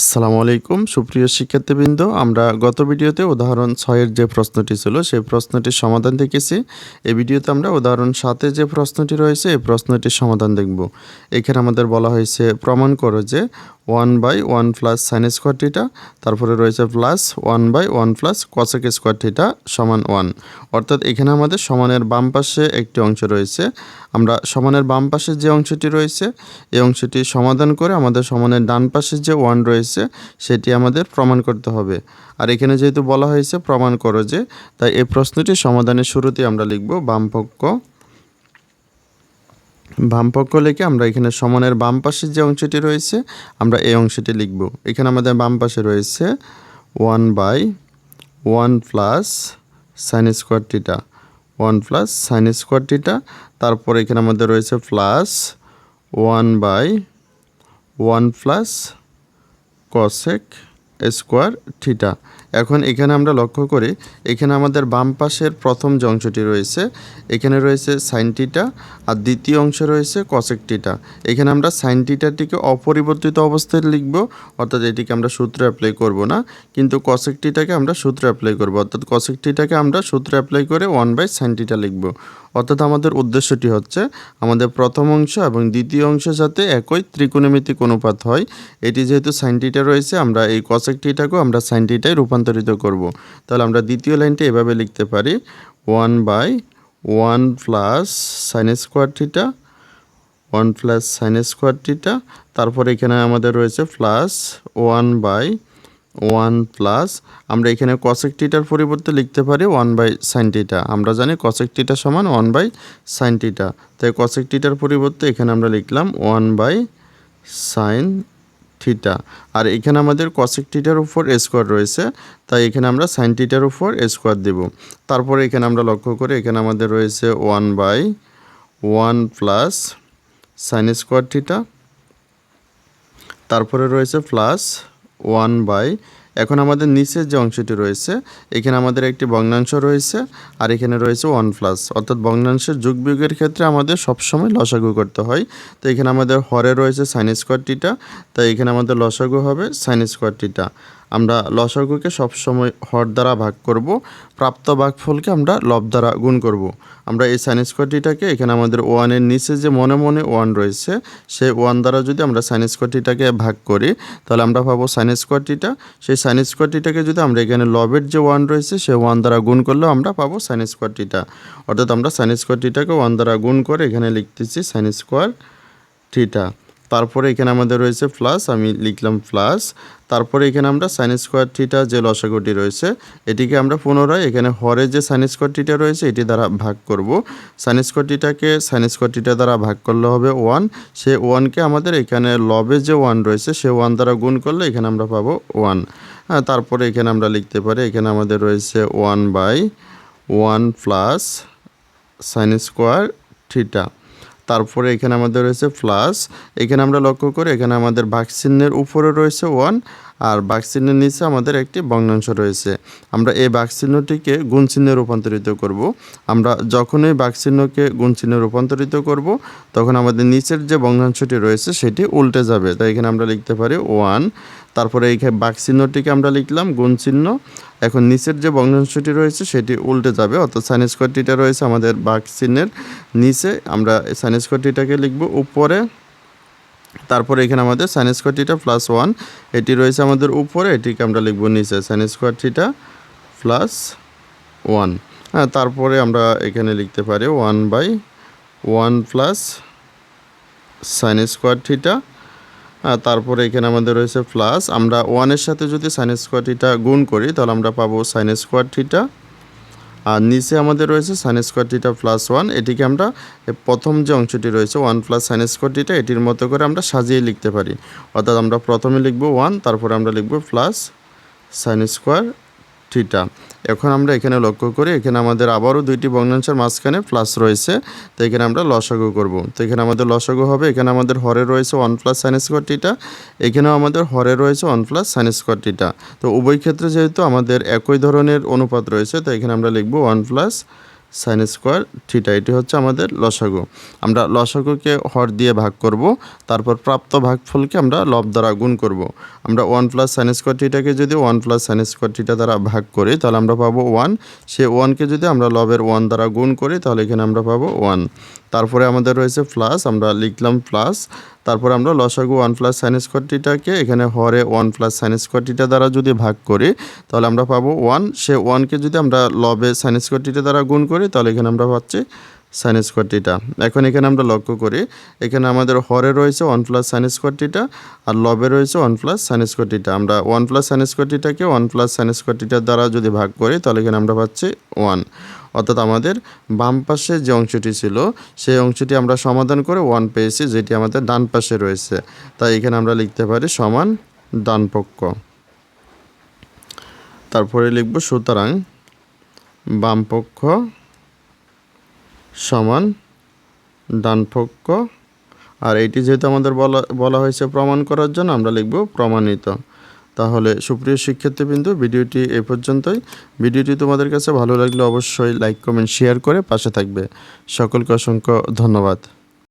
আসসালামু আলাইকুম, সুপ্রিয় শিক্ষার্থীবৃন্দ। আমরা গত ভিডিওতে উদাহরণ ছয়ের যে প্রশ্নটি ছিল, সেই প্রশ্নটির সমাধান দেখেছি। এই ভিডিওতে আমরা উদাহরণ সাতে যে প্রশ্নটি রয়েছে, এই প্রশ্নটির সমাধান দেখব। এখানে আমাদের বলা হয়েছে, প্রমাণ করো যে one by one plus sine square theta, তারপরে রয়েছে plus one by one plus cosec square theta সমান ওয়ান। অর্থাৎ এখানে আমাদের সমানের বাম পাশে একটি অংশ রয়েছে আমরা সমানের বাম পাশে যে অংশটি রয়েছে, এই অংশটি সমাধান করে আমাদের সমানের ডান পাশে যে ওয়ান রয়েছে, সেটি আমাদের প্রমাণ করতে হবে। আর এখানে যেহেতু বলা হয়েছে, প্রমাণ করো যে, তাই এই প্রশ্নটি সমাধানের শুরুতে আমরা লিখব বামপক্ষ বাম পক্ষ লিখে আমরা এখানে সমানের বাম পাশে যে অংশটি রয়েছে, আমরা এই অংশটি লিখব। এখানে আমাদের বাম পাশে রয়েছে one by one plus sine square theta one plus sine square theta তারপর এখানে আমাদের রয়েছে plus one by one plus cosec square theta. এখন এখানে আমরা লক্ষ্য করি, এখানে আমাদের বাম পাশের প্রথম যে অংশটি রয়েছে, এখানে রয়েছে সাইনটিটা আর দ্বিতীয় অংশে রয়েছে কসেকটিটা এখানে আমরা সাইনটিটাটিকে অপরিবর্তিত অবস্থায় লিখব, অর্থাৎ এটিকে আমরা সূত্রে অ্যাপ্লাই করব না, কিন্তু কসেকটিটাকে আমরা সূত্রে অ্যাপ্লাই করব, অর্থাৎ কসেকটিটাকে আমরা সূত্রে অ্যাপ্লাই করে ওয়ান বাই সাইনটিটা লিখব। অর্থাৎ আমাদের উদ্দেশ্যটি হচ্ছে আমাদের প্রথম অংশ এবং দ্বিতীয় অংশ যাতে একই ত্রিকোণমিতিক অনুপাত হয়। এটি যেহেতু সাইন টিটা রয়েছে, আমরা এই কসেক টিটাকেও আমরা সাইন টিটায় রূপান্তরিত করব। তাহলে আমরা দ্বিতীয় লাইনটি এভাবে লিখতে পারি। One by one plus sine square theta one plus sine square theta তারপর এখানে আমাদের রয়েছে plus one by one plus আমরা এখানে কসেক টিটার পরিবর্তে লিখতে পারি ওয়ান বাই সাইন টিটা আমরা জানি কসেক টিটা সমান ওয়ান বাই সাইন টিটা তাই কসেক টিটার পরিবর্তে এখানে আমরা লিখলাম ওয়ান বাই সাইন থিটা আর এখানে আমাদের কসেক টিটার উপর স্কোয়ার রয়েছে, তাই এখানে আমরা সাইন টিটার উপর স্কোয়ার দেব। তারপরে এখানে আমরা লক্ষ্য করি এখানে আমাদের রয়েছে one by one plus sine square theta তারপরে রয়েছে প্লাস ওয়ান বাই। এখন আমাদের নিচের যে অংশটি রয়েছে, এখানে আমাদের একটি ভগ্নাংশ রয়েছে, আর এখানে রয়েছে ওয়ান প্লাস। অর্থাৎ ভগ্নাংশের যুগ বিয়োগের ক্ষেত্রে আমাদের সবসময় লসাগু করতে হয়। তো এখানে আমাদের হরে রয়েছে সাইন স্কোয়ার টিটা তাই এখানে আমাদের লসাগু হবে সাইন স্কোয়ার টিটা আমরা লসাগুকে সবসময় হর দ্বারা ভাগ করব, প্রাপ্ত ভাগফলকে আমরা লব দ্বারা গুণ করব। আমরা এই সাইন স্কোয়ারটিটাকে এখানে আমাদের ওয়ানের নিচে যে মনে মনে ওয়ান রয়েছে, সেই ওয়ান দ্বারা যদি আমরা সাইন স্কোয়ারটিটাকে ভাগ করি, তাহলে আমরা পাবো সাইন স্কোয়ারটিটা সেই সাইন স্কোয়ারটিটাকে যদি আমরা এখানে লবের যে ওয়ান রয়েছে, সেই ওয়ান দ্বারা গুণ করলেও আমরা পাবো সাইন স্কোয়ারটিটা অর্থাৎ আমরা সাইন স্কোয়ারটিটাকে ওয়ান দ্বারা গুণ করে এখানে লিখতেছি সাইন স্কোয়ার থিটা তারপরে এখানে আমাদের রয়েছে প্লাস আমি লিখলাম প্লাস তারপরে এখানে আমরা সাইন স্কোয়ার থিটা যে লসাগুটি রয়েছে, এটিকে আমরা পুনরায় এখানে হরে যে সাইন স্কোয়ার থিটা রয়েছে, এটি দ্বারা ভাগ করব। সাইন স্কোয়ার থিটাকে সাইন স্কোয়ার থিটা দ্বারা ভাগ করলে হবে ওয়ান সে ওয়ানকে আমাদের এখানে লবে যে ওয়ান রয়েছে, সে ওয়ান দ্বারা গুণ করলে এখানে আমরা পাবো ওয়ান হ্যাঁ তারপরে এখানে আমরা লিখতে পারি, এখানে আমাদের রয়েছে one by one plus sine square theta তারপরে এখানে আমাদের রয়েছে প্লাস এখানে আমরা লক্ষ্য করি এখানে আমাদের বাক্সিন্নের উপরে রয়েছে ওয়ান আর বাক্সিন্নের নিচে আমাদের একটি ভগ্নাংশ রয়েছে। আমরা এই বাক্সিহ্নটিকে গুণচিহ্নে রূপান্তরিত করব। আমরা যখন যখনই বাক্সিহ্নকে গুণচিহ্নে রূপান্তরিত করব, তখন আমাদের নিচের যে ভগ্নাংশটি রয়েছে, সেটি উল্টে যাবে। তাই এখানে আমরা লিখতে পারি ওয়ান। তারপরে এই বাক্সিহ্নটিকে আমরা লিখলাম গুণচিহ্ন এখন নিচের যে ভগ্নাংশটি রয়েছে, সেটি উল্টে যাবে। অর্থাৎ সাইন স্কোয়ারটিটা রয়েছে আমাদের বাক্সিহ্নের নিচে। আমরা সাইন স্কোয়ারটিটাকে লিখব উপরে। তারপরে এখানে আমাদের sine square theta plus one এটি রয়েছে আমাদের উপরে, এটিকে আমরা লিখব নিচে sine square theta plus one হ্যাঁ তারপরে আমরা এখানে লিখতে পারি one by one plus sine square theta তারপরে এখানে আমাদের রয়েছে প্লাস আমরা ওয়ানের সাথে যদি সাইন স্কোয়ার থিটা গুণ করি, তাহলে আমরা পাবো সাইন স্কোয়ার থিটা আর নিচে আমাদের রয়েছে sine square theta plus one এটিকে আমরা প্রথম যে অংশটি রয়েছে one plus sine square theta এটির মতো করে আমরা সাজিয়ে লিখতে পারি। অর্থাৎ আমরা প্রথমে লিখব ওয়ান তারপরে আমরা লিখব প্লাস সাইন স্কোয়ার থিটা। এখন আমরা এখানে লক্ষ্য করি, এখানে আমাদের আবারও দুইটি ভগ্নাংশের মাঝখানে প্লাস রয়েছে, তো এখানে আমরা লসাগু করব। তো এখানে আমাদের লসাগু হবে, এখানে আমাদের হরে রয়েছে ওয়ান প্লাস সাইন টিটা এখানেও আমাদের হরে রয়েছে ওয়ান প্লাস সাইন টিটা তো উভয় ক্ষেত্রে যেহেতু আমাদের একই ধরনের অনুপাত রয়েছে, তো এখানে আমরা লিখব one plus sine square theta এটি হচ্ছে আমাদের লসাগু। আমরা লসাগুকে হর দিয়ে ভাগ করব, তারপর প্রাপ্ত ভাগফলকে আমরা লব দ্বারা গুণ করব। আমরা ওয়ান প্লাস সাইন স্কোয়ার থিটাকে যদি one plus sine square theta দ্বারা ভাগ করি, তাহলে আমরা পাবো ওয়ান সে ওয়ানকে যদি আমরা লবের ওয়ান দ্বারা গুণ করি, তাহলে এখানে আমরা পাবো ওয়ান তারপরে আমাদের রয়েছে প্লাস আমরা লিখলাম প্লাস তারপরে আমরা লসাগু ওয়ান প্লাস সাইন স্কোয়ার টিটাকে এখানে হরে one plus sine square theta দ্বারা যদি ভাগ করি, তাহলে আমরা পাবো ওয়ান। সে ওয়ানকে যদি আমরা লবে সাইন স্কোয়ার টিটা দ্বারা গুণ করি, তাহলে এখানে আমরা পাচ্ছি সাইন স্কোয়ার টিটা এখন এখানে আমরা লক্ষ্য করি, এখানে আমাদের হরে রয়েছে one plus sine square theta আর লবে রয়েছে one plus sine square theta আমরা ওয়ান প্লাস সাইন স্কোয়ার টিটাকে ওয়ান প্লাস সাইন স্কোয়ার টিটার দ্বারা যদি ভাগ করি, তাহলে এখানে আমরা পাচ্ছি ওয়ান। অর্থাৎ আমাদের বাম পাশে যে অংশটি ছিল, সেই অংশটি আমরা সমাধান করে ওয়ান পেয়েছি, যেটি আমাদের ডান পাশে রয়েছে। তাই এখানে আমরা লিখতে পারি সমান ডান পক্ষ। তারপরে লিখব সুতরাং বাম পক্ষ সমান ডান পক্ষ। আর এটি যেহেতু আমাদের বলা বলা হয়েছে প্রমাণ করার জন্য, আমরা লিখব প্রমাণিত। তাহলে সুপ্রিয় শিক্ষার্থীবৃন্দ, ভিডিওটি এ পর্যন্তই। ভিডিওটি তোমাদের কাছে ভালো লাগলে অবশ্যই লাইক কমেন্ট শেয়ার করে পাশে থাকবে। সকলকে অসংখ্য ধন্যবাদ।